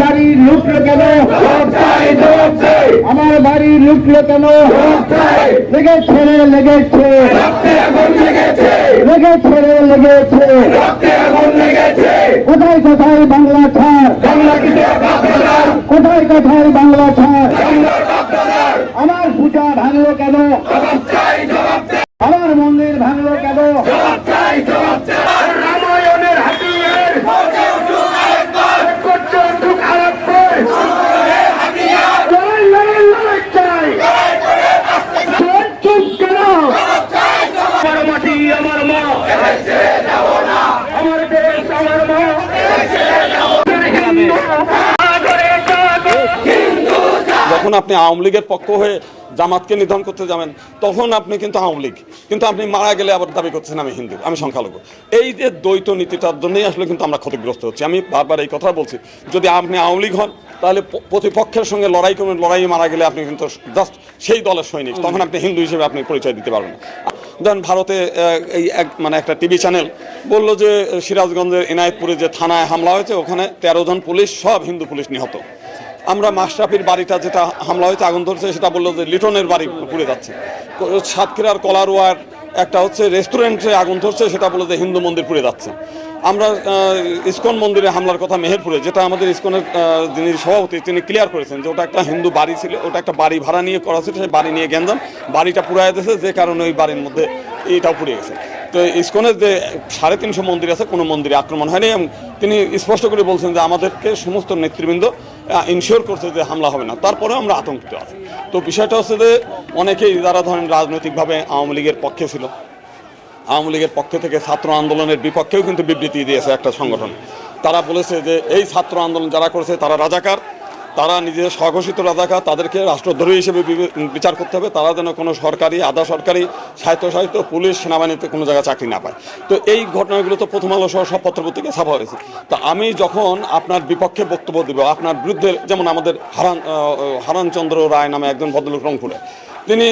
বাড়ি লুটলো কেন? আমার বাড়ি লুটলো কেন? লেগেছে রে লেগেছে। লেগেছে। রে লেগেছে। কোথায় কোথায় বাংলা ছাড়? কোথায় কোথায় বাংলা ছাড়? আমার পূজা ভাঙলো কেন? আমার মন্দির ভাঙলো কেন রামায়ণের হাতিয়ার করছে উঠুক আরেকবার। লড়াই, লড়াই, লড়াই চাই। চুপ, চুপ কেন? আমার মাটি, আমার মা। আমার দেশ, আমার মা। হিন্দু, সাগরে সাগর। যখন আপনি আওয়ামী লীগের পক্ষ হয়ে জামাতকে নিধন করতে যাবেন, তখন আপনি কিন্তু আওয়ামী লীগ। কিন্তু আপনি মারা গেলে আবার দাবি করছেন আমি হিন্দু, আমি সংখ্যালঘু। এই যে দ্বৈত নীতিটার জন্যই আসলে কিন্তু আমরা ক্ষতিগ্রস্ত হচ্ছি। আমি বারবার এই কথা বলছি, যদি আপনি আওয়ামী লীগ হন, তাহলে প্রতিপক্ষের সঙ্গে লড়াই করবেন লড়াইয়ে মারা গেলে আপনি কিন্তু জাস্ট সেই দলের সৈনিক, তখন আপনি হিন্দু হিসেবে আপনি পরিচয় দিতে পারবেন। ধরেন ভারতে এই এক মানে একটা টিভি চ্যানেল বলল যে, সিরাজগঞ্জের এনায়তপুরে যে থানায় হামলা হয়েছে, ওখানে তেরো জন পুলিশ, সব হিন্দু পুলিশ নিহত। আমরা মাশরাফির বাড়িটা যেটা হামলা হয়েছে, আগুন ধরছে, সেটা বলল যে লিটনের বাড়ি পুড়ে যাচ্ছে। সাতক্ষীরার কলারোয়ার একটা হচ্ছে রেস্টুরেন্টে আগুন ধরছে, সেটা বলে যে হিন্দু মন্দির পুড়ে যাচ্ছে। আমরা ইস্কন মন্দিরে হামলার কথা মেহেরপুরে, যেটা আমাদের ইস্কনের যিনি সভাপতি, তিনি ক্লিয়ার করেছেন যে ওটা একটা হিন্দু বাড়ি ছিল, ওটা একটা বাড়ি ভাড়া নিয়ে করা ছিল সেই বাড়ি নিয়ে গেঞ্জাম বাড়িটা পুড়ায় দিয়েছে, যে কারণে ওই বাড়ির মধ্যে এটাও পুড়ে গেছে। তো ইসকনের যে সাড়ে তিনশো মন্দির আছে, কোনো মন্দিরে আক্রমণ হয়নি এবং তিনি স্পষ্ট করে বলছেন যে আমাদেরকে সমস্ত নেতৃবৃন্দ ইনশিওর করছে যে হামলা হবে না। তারপরেও আমরা আতঙ্কিত আছি। তো বিষয়টা হচ্ছে যে অনেকেই যারা ধরেন রাজনৈতিকভাবে আওয়ামী লীগের পক্ষে ছিল, আওয়ামী লীগের পক্ষ থেকে ছাত্র আন্দোলনের বিপক্ষেও কিন্তু বিবৃতি দিয়েছে একটা সংগঠন। তারা বলেছে যে এই ছাত্র আন্দোলন যারা করেছে তারা রাজাকার তারা নিজেদের স্বঘোষিত রাজাকার, তাদেরকে রাষ্ট্রদ্রোহী হিসেবে বিচার করতে হবে। তারা যেন কোনো সরকারি, আধা সরকারি সাহিত্য পুলিশ সেনাবাহিনীতে কোনো জায়গায় চাকরি না পায়। তো এই ঘটনাগুলো তো প্রথম আলো সহ সব পত্রপত্রিকায় ছাপা হয়েছে। তো আমি যখন আপনার বিপক্ষে বক্তব্য দেব, আপনার বিরুদ্ধে যেমন আমাদের হারান হারানচন্দ্র রায় নামে একজন ভদ্রলোক রংপুরে, তিনি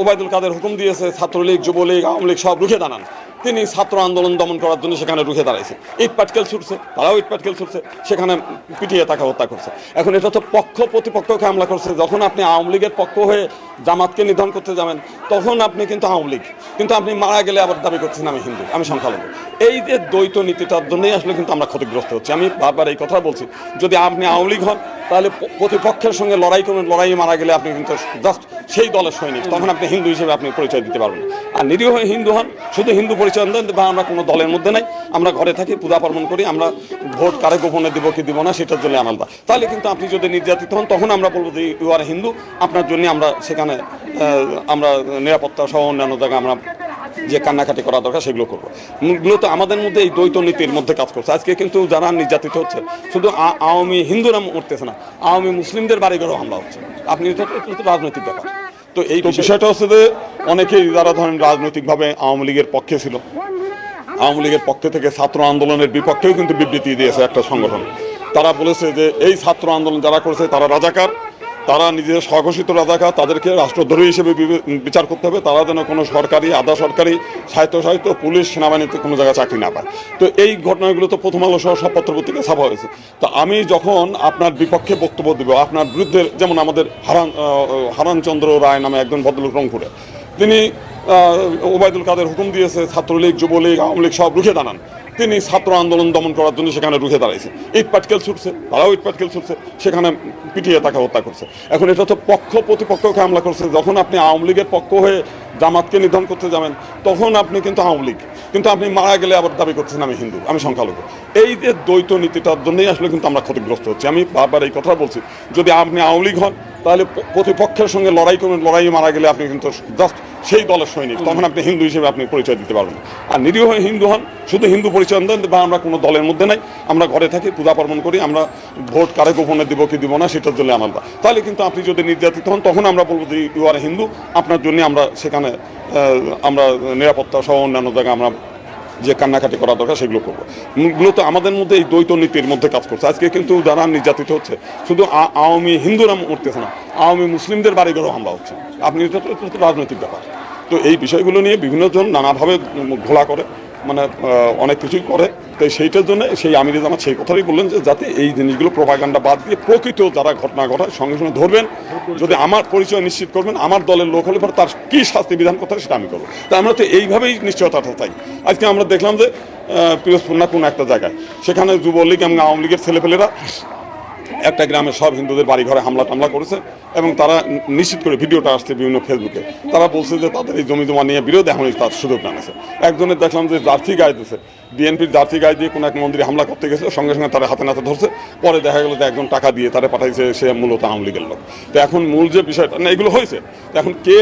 ওবায়দুল কাদের হুকুম দিয়েছে, ছাত্রলীগ, যুবলীগ, আওয়ামী লীগ সব রুখে দাঁড়ান। তিনি ছাত্র আন্দোলন দমন করার জন্য সেখানে রুখে দাঁড়াইছে। ইট পাটকেল ছুটছে, তারাও ইট পাটকেল ছুটছে, সেখানে পিটিয়ে তাকে হত্যা করছে। এখন এটা তো পক্ষ প্রতিপক্ষকে হামলা করছে। যখন আপনি আওয়ামী লীগের পক্ষ হয়ে জামাতকে নিধন করতে যাবেন, তখন আপনি কিন্তু আওয়ামী লীগ। কিন্তু আপনি মারা গেলে আবার দাবি করছেন, আমি হিন্দু, আমি সংখ্যালঘু। এই যে দ্বৈত নীতিটার জন্যই আসলে কিন্তু আমরা ক্ষতিগ্রস্ত হচ্ছি। আমি বারবার এই কথা বলছি, যদি আপনি আওয়ামী লীগ হন, তাহলে প্রতিপক্ষের সঙ্গে লড়াই করবেন লড়াইয়ে মারা গেলে আপনি কিন্তু জাস্ট সেই দলের সৈনিক, তখন আপনি হিন্দু হিসেবে আপনি পরিচয় দিতে পারবেন। আর নিরীহ হিন্দু হন, শুধু হিন্দু পরিচয় দেন, বা আমরা কোনো দলের মধ্যে নাই। আমরা ঘরে থাকি, পূজা পার্বণ করি, আমরা ভোট কারে গোপনে দিব, কি দিব না, সেটার জন্য আলাদা তাহলে কিন্তু আপনি যদি নির্যাতিত হন, তখন আমরা বলব যে ইউ আর হিন্দু, আপনার জন্য আমরা সেখানে আমরা নিরাপত্তা সহ অন্যান্য জায়গায় আমরা যে কান্নাকাটি করা দরকার, সেগুলো করব। মূলত আমাদের মধ্যে এই দ্বৈত নীতির মধ্যে কাজ করছে। আজকে কিন্তু যারা নির্যাতিত হচ্ছে, শুধু আওয়ামী হিন্দুরা মরতেছে না, আওয়ামী মুসলিমদের বাড়িঘরেও হামলা হচ্ছে। আপনি রাজনৈতিক ব্যাপার। তো এই বিষয়টা হচ্ছে যে অনেকেই যারা ধরেন রাজনৈতিকভাবে আওয়ামী লীগের পক্ষে ছিল আওয়ামী লীগের পক্ষে থেকে ছাত্র আন্দোলনের বিপক্ষেও কিন্তু বিবৃতি দিয়েছে একটা সংগঠন। তারা বলেছে যে এই ছাত্র আন্দোলন যারা করেছে তারা রাজাকার তারা নিজেদের স্বঘোষিত রাজাকার তাদেরকে রাষ্ট্রদ্রোহী হিসেবে বিচার করতে হবে। তারা যেন কোনো সরকারি, আধা সরকারি সাহিত্য সাহিত্য পুলিশ সেনাবাহিনীতে কোনো জায়গায় চাকরি না পায়। তো এই ঘটনাগুলো তো প্রথম আলো সহ সব পত্রপত্রিকায় ছাপা হয়েছে। তো আমি যখন আপনার বিপক্ষে বক্তব্য দেব, আপনার বিরুদ্ধে যেমন আমাদের হারান হারানচন্দ্র রায় নামে একজন ভদ্রলোক রংপুরে, তিনি ওবায়দুল কাদের হুকুম দিয়েছে, ছাত্রলীগ, যুবলীগ, আওয়ামী লীগ সব রুখে দাঁড়ান। তিনি ছাত্র আন্দোলন দমন করার জন্য সেখানে রুখে দাঁড়াইছে। ইট পাটকেল ছুটছে, তারাও ইট পাটকেল ছুটছে, সেখানে পিটিয়ে তাকে হত্যা করছে। এখন এটা তো পক্ষ প্রতিপক্ষকে হামলা করছে। যখন আপনি আওয়ামী লীগের পক্ষ হয়ে জামাতকে নিধন করতে যাবেন, তখন আপনি কিন্তু আওয়ামী লীগ। কিন্তু আপনি মারা গেলে আবার দাবি করছেন আমি হিন্দু, আমি সংখ্যালঘু। এই যে দ্বৈত নীতিটার জন্যই আসলে কিন্তু আমরা ক্ষতিগ্রস্ত হচ্ছি। আমি বারবার এই কথা বলছি, যদি আপনি আওয়ামী লীগ হন তাহলে প্রতিপক্ষের সঙ্গে লড়াই করবেন লড়াইয়ে মারা গেলে আপনি কিন্তু জাস্ট সেই দলের সৈনিক তখন আপনি হিন্দু হিসেবে আপনি পরিচয় দিতে পারবেন। আর নিরীহ হিন্দু হন শুধু হিন্দু পরিচয় দেন বা আমরা কোনো দলের মধ্যে নাই আমরা ঘরে থাকি পূজা পার্বণ করি আমরা ভোট কারে গোপনে দিব কি দিব না সেটার জন্য আলাদা তাহলে কিন্তু আপনি যদি নির্যাতিত হন তখন আমরা বলব যে ইউ আর হিন্দু আপনার জন্য আমরা সেখানে আমরা নিরাপত্তা সহ অন্যান্য জায়গায় আমরা যে কান্নাকাটি করা দরকার সেগুলো করব। মূলত আমাদের মধ্যে এই দ্বৈত নীতির মধ্যে কাজ করছে। আজকে কিন্তু যারা নির্যাতিত হচ্ছে, শুধু আওয়ামী হিন্দুরা মরতেছে না, আওয়ামী মুসলিমদের বাড়িঘরেও হামলা হচ্ছে। আপনি এটা রাজনৈতিক ব্যাপার। তো এই বিষয়গুলো নিয়ে বিভিন্নজন নানাভাবে ঘোলা করে মানে অনেক কিছুই করে। তো সেইটার জন্য সেই আমির জামাত সেই কথাই বললেন যে, যাতে এই জিনিসগুলো প্রোপাগান্ডা বাদ দিয়ে প্রকৃত যারা ঘটনা ঘটায়, সঙ্গে সঙ্গে ধরবেন। যদি আমার পরিচয় নিশ্চিত করবেন, আমার দলের লোক হলে পরে তার কী শাস্তি বিধান করতে সেটা আমি করব। তা আমরা তো এইভাবেই নিশ্চয়তাটা চাই। আজকে আমরা দেখলাম যে পিরোজপুর না, কোনো একটা জায়গায়। সেখানে যুবলীগ এবং আওয়ামী লীগের ছেলেপেলেরা একটা গ্রামের সব হিন্দুদের বাড়ি ঘরে হামলা টামলা করেছে এবং তারা নিশ্চিত করে ভিডিওটা আসছে বিভিন্ন ফেসবুকে। তারা বলছে যে তাদের এই জমি জমা নিয়ে বিরোধ এখনই তার সুযোগ জানাছে একজনের দেখলাম যে জার্সি গায়ে দিয়েছে বিএনপির জার্সি গায়ে দিয়ে কোনো এক মন্দিরে হামলা করতে গেছে সঙ্গে সঙ্গে তারা হাতে নাতে ধরছে। পরে দেখা গেলো যে একজন টাকা দিয়ে তারা পাঠাইছে, সে মূলত আওয়ামী লীগের লোক। তো এখন মূল যে বিষয়টা, না, এগুলো হয়েছে। এখন কে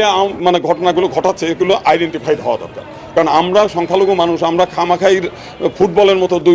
মানে ঘটনাগুলো ঘটাচ্ছে, এগুলো আইডেন্টিফাইড হওয়া দরকার। কারণ আমরা সংখ্যালঘু মানুষ, আমরা খামাখাই ফুটবলের মতো দুই